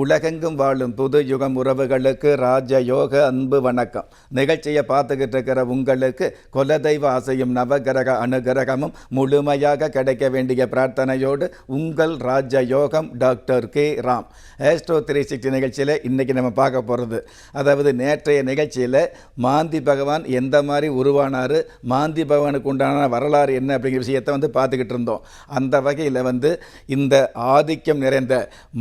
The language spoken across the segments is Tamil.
உலகெங்கும் வாழும் புது யுகம் உறவுகளுக்கு ராஜயோக அன்பு வணக்கம். நிகழ்ச்சியை பார்த்துக்கிட்டு இருக்கிற உங்களுக்கு குலதெய்வ ஆசையும் நவகிரக அனுகிரகமும் முழுமையாக கிடைக்க வேண்டிய பிரார்த்தனையோடு உங்கள் ராஜயோகம் doctor K. Ram. Astro three sixty நிகழ்ச்சியில் இன்றைக்கி நம்ம பார்க்க போகிறது அதாவது நேற்றைய நிகழ்ச்சியில் மாந்தி பகவான் எந்த மாதிரி உருவானார் மாந்தி பகவானுக்கு உண்டான வரலாறு என்ன அப்படிங்கிற விஷயத்தை வந்து பார்த்துக்கிட்டு இருந்தோம் அந்த வகையில் வந்து இந்த ஆதிக்கம் நிறைந்த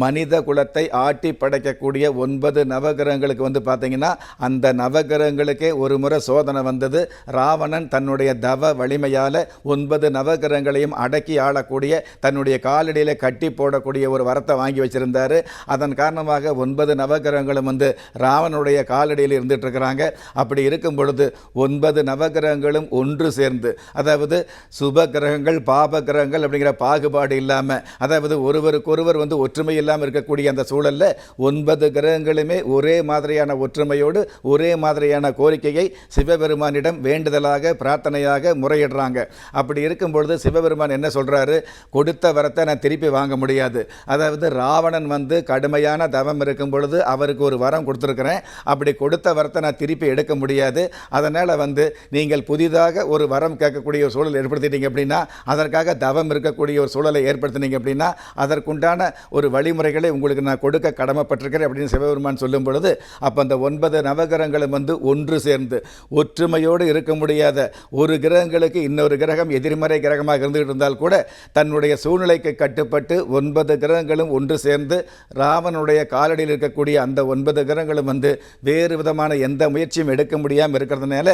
மனித குலத்தை ஆட்டி படைக்கக்கூடிய ஒன்பது நவகிரகங்களுக்கு வந்து பார்த்தீங்கன்னா அந்த நவகிரகங்களுக்கே ஒரு முறை சோதனை வந்தது. ராவணன் தன்னுடைய தவ வலிமையால் ஒன்பது நவகிரகங்களையும் அடக்கி ஆளக்கூடிய தன்னுடைய காலடியில் கட்டி போடக்கூடிய ஒரு வரத்தை வாங்கி வச்சுருந்தார். அதன் காரணமாக ஒன்பது நவகிரகங்களும் வந்து ராவனுடைய காலடியில் இருந்துகிட்ருக்கிறாங்க அப்படி இருக்கும் பொழுது ஒன்பது நவகிரகங்களும் ஒன்று சேர்ந்து அதாவது சுப கிரகங்கள் பாப கிரகங்கள் அப்படிங்கிற பாகுபாடு இல்லாமல் அதாவது ஒருவருக்கொருவர் வந்து ஒற்றுமை இல்லாமல் இருக்கக்கூடிய அந்த சூழலில் ஒன்பது கிரகங்களுமே ஒரே மாதிரியான ஒற்றுமையோடு ஒரே மாதிரியான கோரிக்கையை சிவபெருமானிடம் வேண்டுதலாக பிரார்த்தனையாக முறையிடுறாங்க. அப்படி இருக்கும் பொழுது சிவபெருமான் என்ன சொல்கிறாரு கொடுத்த வரத்தை நான் திருப்பி வாங்க முடியாது. அதாவது ராவணன் வந்து கடுமையான தவம் இருக்கும் பொழுது அவருக்கு ஒரு வரம் கொடுத்துருக்குறேன். அப்படி கொடுத்த வரத்தை நான் திருப்பி எடுக்க முடியாது. அதனால் வந்து நீங்கள் புதிதாக ஒரு வரம் கேட்கக்கூடிய ஒரு சூழல் ஏற்படுத்திட்டீங்க அப்படின்னா அதற்காக தவம் இருக்கக்கூடிய ஒரு சூழலை ஏற்படுத்தினீங்க அப்படின்னா அதற்குண்டான ஒரு வழிமுறைகளை உங்களுக்கு நான் கொடுக்க கடமைப்பட்டிருக்கிறேன் அப்படின்னு சிவபெருமான் சொல்லும் பொழுது அப்போ அந்த ஒன்பது நவகிரகங்களும் வந்து ஒன்று சேர்ந்து ஒற்றுமையோடு இருக்க முடியாத ஒரு கிரகங்களுக்கு இன்னொரு கிரகம் எதிர்மறை கிரகமாக இருந்துகிட்டு இருந்தால் கூட தன்னுடைய சூழ்நிலைக்கு கட்டுப்பட்டு ஒன்பது கிரகங்களும் ஒன்று சேர்ந்து ராவனுடைய காலடியில் இருக்கக்கூடிய அந்த ஒன்பது கிரகங்களும் வந்து வேறு விதமான எந்த முயற்சியும் எடுக்க முடியாமல் இருக்கிறதுனால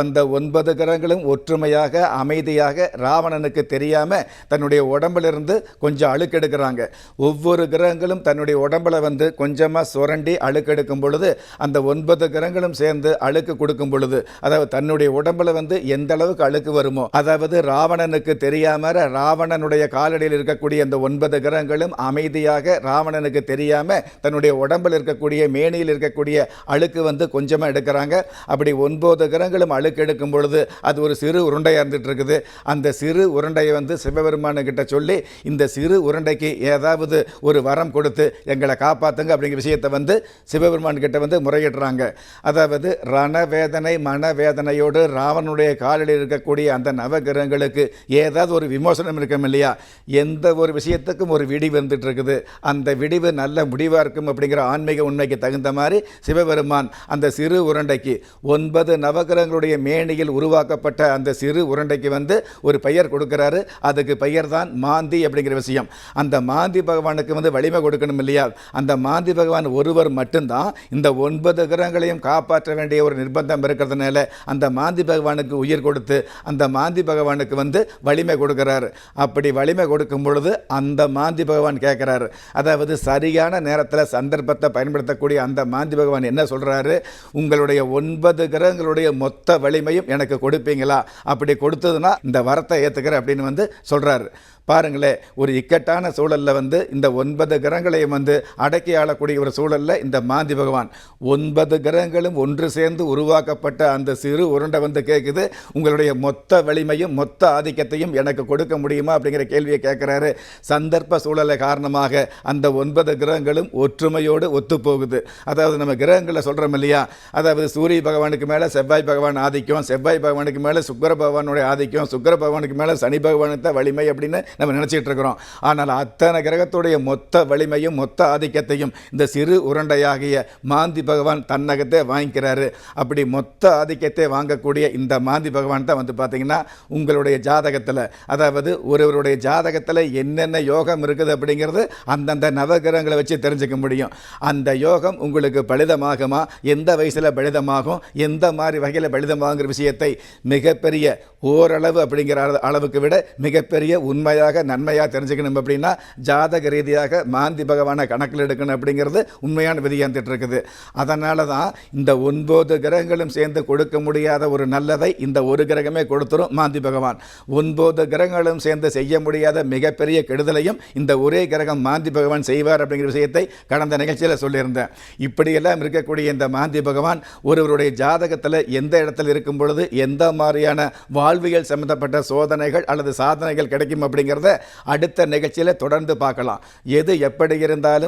அந்த ஒன்பது கிரகங்களும் ஒற்றுமையாக அமைதியாக ராவணனுக்கு தெரியாமல் தன்னுடைய உடம்பிலிருந்து கொஞ்சம் அழுக்கெடுக்கிறாங்க. ஒவ்வொரு கிரகங்களும் தன்னுடைய உடம்பில் வந்து கொஞ்சமாக சுரண்டி அழுக்கெடுக்கும் பொழுது அந்த ஒன்பது கிரகங்களும் சேர்ந்து அழுக்கு கொடுக்கும் பொழுது அதாவது தன்னுடைய உடம்புல வந்து எந்த அளவுக்கு அழுக்கு வருமோ அதாவது ராவணனுக்கு தெரியாம ராவணனுடைய காலடியில் இருக்கக்கூடிய அந்த ஒன்பது கிரகங்களும் அமைதியாக ராவணனுக்கு தெரியாம தன்னுடைய உடம்பில் இருக்கக்கூடிய மேனியில் இருக்கக்கூடிய அழுக்கு வந்து கொஞ்சமாக எடுக்கிறாங்க. அப்படி ஒன்பது கிரகங்களும் அழுக்கு எடுக்கும் பொழுது அது ஒரு சிறு உருண்டையாக இருந்துட்டு இருக்குது. அந்த சிறு உருண்டையை வந்து சிவபெருமானு கிட்ட சொல்லி இந்த சிறு உருண்டைக்கு ஏதாவது ஒரு வரம் கொடுத்து எங்கள் காப்பாற்றுங்க அப்படிங்கிற விஷயத்தை வந்து சிவபெருமான் கிட்ட வந்து முறையிடுறாங்க. அதாவது ரணவேதனை மனவேதனையோடு ராவனுடைய காலில் இருக்கக்கூடிய அந்த நவகிரகங்களுக்கு ஏதாவது ஒரு விமோசனம் இருக்கும் இல்லையா? எந்த ஒரு விஷயத்துக்கும் ஒரு விடி வந்துட்டு இருக்குது அந்த விடிவு நல்ல முடிவாக இருக்கும் அப்படிங்கிற ஆன்மீக உண்மைக்கு தகுந்த மாதிரி சிவபெருமான் அந்த சிறு உருண்டைக்கு ஒன்பது நவகிரகங்களுடைய மேனியில் உருவாக்கப்பட்ட அந்த சிறு உருண்டைக்கு வந்து ஒரு பெயர் கொடுக்குறாரு. அதுக்கு பெயர் தான் மாந்தி அப்படிங்கிற விஷயம். அந்த மாந்தி பகவானுக்கு வந்து வலிமை கொடுக்கணும் இல்லையா? அந்த மாந்தி பகவான் ஒருவர் மட்டும்தான் இந்த ஒன்பது கிரகங்களையும் காப்பாற்ற வேண்டிய ஒரு நிர்பந்தம் இருக்கிறதுனால அந்த மாந்தி பகவானுக்கு உயிர் கொடுத்து அந்த மாந்தி பகவானுக்கு வந்து வலிமை கொடுக்கிறாரு. அப்படி வலிமை கொடுக்கும் பொழுது அந்த மாந்தி பகவான் கேட்குறாரு. அதாவது சரியான நேரத்தில் சந்தர்ப்பத்தை பயன்படுத்தக்கூடிய அந்த மாந்தி பகவான் என்ன சொல்கிறாரு உங்களுடைய ஒன்பது கிரகங்களுடைய மொத்த வலிமையும் எனக்கு கொடுப்பீங்களா? அப்படி கொடுத்ததுன்னா இந்த வரத்தை ஏற்றுக்கிறேன் அப்படின்னு வந்து சொல்கிறாரு பாருங்களேன் ஒரு இக்கட்டான சூழலில் வந்து இந்த ஒன்பது கிரகங்களையும் வந்து அடக்கி ஆளக்கூடிய ஒரு சூழலில் இந்த மாந்தி பகவான். ஒன்பது கிரகங்களும் ஒன்று சேர்ந்து உருவாக்கப்பட்ட அந்த சிறு உருண்டை வந்து கேட்குது உங்களுடைய மொத்த வலிமையும் மொத்த ஆதிக்கத்தையும் எனக்கு கொடுக்க முடியுமா அப்படிங்கிற கேள்வியை கேட்குறாரு சந்தர்ப்ப சூழலை காரணமாக அந்த ஒன்பது கிரகங்களும் ஒற்றுமையோடு ஒத்துப்போகுது. அதாவது நம்ம கிரகங்களை சொல்கிறோம் இல்லையா? அதாவது சூரிய பகவானுக்கு மேலே செவ்வாய் பகவான் ஆதிக்கம் செவ்வாய் பகவானுக்கு மேலே சுக்கர பகவானுடைய ஆதிக்கம் சுக்கர பகவானுக்கு மேலே சனி பகவானுக்கு தான் வலிமை அப்படின்னு நம்ம நினச்சிட்டு இருக்கிறோம். ஆனால் அத்தனை கிரகத்துடைய மொத்த வலிமையும் மொத்த ஆதிக்கத்தையும் இந்த சிறு உருண்டையாகிய மாந்தி பகவான் தன்னகத்தை வாங்கிக்கிறாரு. அப்படி மொத்த ஆதிக்கத்தை வாங்கக்கூடிய இந்த மாந்தி பகவான் தான் வந்து பார்த்தீங்கன்னா உங்களுடைய ஜாதகத்தில் அதாவது ஒருவருடைய ஜாதகத்தில் என்னென்ன யோகம் இருக்குது அப்படிங்கிறது அந்தந்த நவகிரகங்களை வச்சு தெரிஞ்சுக்க முடியும். அந்த யோகம் உங்களுக்கு பலிதமாகுமா? எந்த வயசில் பலிதமாகும்? எந்த மாதிரி வகையில் பலிதமாகுங்கிற விஷயத்தை மிகப்பெரிய ஓரளவு அப்படிங்கிற அளவுக்கு விட மிகப்பெரிய உண்மையாக நன்மையாக தெரிஞ்சுக்கணும் அப்படின்னா ஜாதக ரீதியாக மாந்தி பகவானை கணக்கு கணக்கில் எடுக்கணும் அப்படிங்கிறது உண்மையான விதியாந்துட்டு இருக்குது. அதனால தான் இந்த ஒன்பது கிரகங்களும் சேர்ந்து கொடுக்க முடியாத ஒரு நல்லதை இந்த ஒரு கிரகமே கொடுத்துரும் மாந்தி பகவான். ஒன்பது கிரகங்களும் சேர்ந்து செய்ய முடியாத மிகப்பெரிய கெடுதலையும் இந்த ஒரே கிரகம் மாந்தி பகவான் செய்வார் அப்படிங்கிற விஷயத்தை கடந்த நிகழ்ச்சியில் சொல்லியிருந்தேன். இப்படியெல்லாம் இருக்கக்கூடிய இந்த மாந்தி பகவான் ஒருவருடைய ஜாதகத்தில் எந்த இடத்துல இருக்கும் பொழுது எந்த மாதிரியான வாழ்வியல் சம்பந்தப்பட்ட சோதனைகள் அல்லது சாதனைகள் கிடைக்கும் அப்படிங்கிறத அடுத்த நிகழ்ச்சியில் தொடர்ந்து பார்க்கலாம். எது எப்படி இருந்தாலும்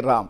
ராம்